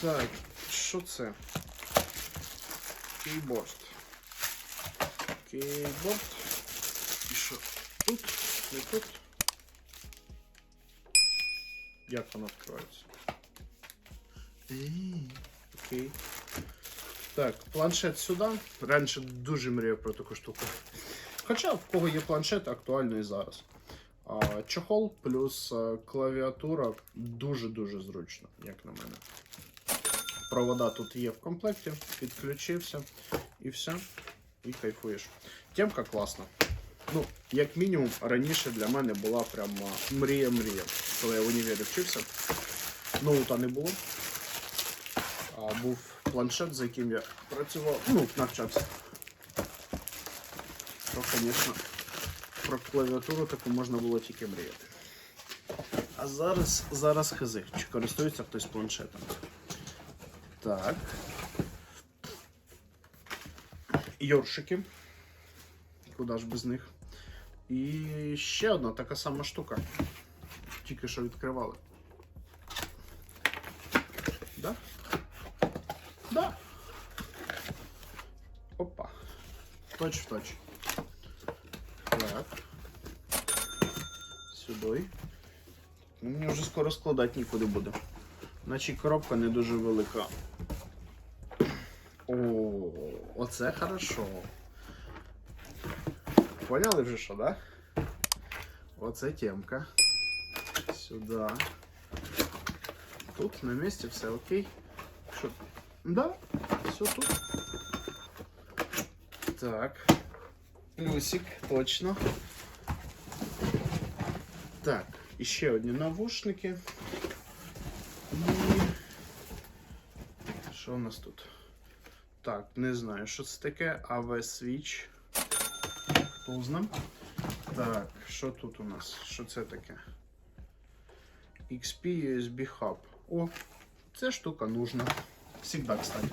Так, що це? Кейборд. Кейборд. І що? Тут? Не тут? Як воно відкривається? Ей, Окей. Так, планшет сюди. Раніше дуже мріяв про таку штуку. Хоча в кого є планшет, актуально і зараз. Чохол плюс а, клавіатура дуже-дуже зручно, як на мене. Провода тут є в комплекті, підключився і все. І кайфуєш. Темка класна. Ну, як мінімум, раніше для мене була прямо мрія-мрія. Коли я в універі вчився, ноута не було. А був планшет, за яким я працював, ну, навчався. То, звісно, про клавіатуру таку можна було тільки мріяти. А зараз, зараз хази. Чи користується хтось планшетом? Так. Йоршики. Куди ж без них? І ще одна така сама штука. Тільки що відкривали. Да? Да. Опа. Точ в точ. Так. Сюди. Ну, мені вже скоро складати нікуди буде. Наче коробка не дуже велика. О, оце хорошо. Поняли вже що, да? Оце темка. Сюди. Тут на місці все окей. Що? Да, все тут. Так. Плюсик, точно. Так, і ще одні навушники. І... Що у нас тут? Так, не знаю, що це таке. AV Switch. Хто знає? Так, що тут у нас? Що це таке? XP USB Hub. О, ця штука нужна. Всегда, кстати.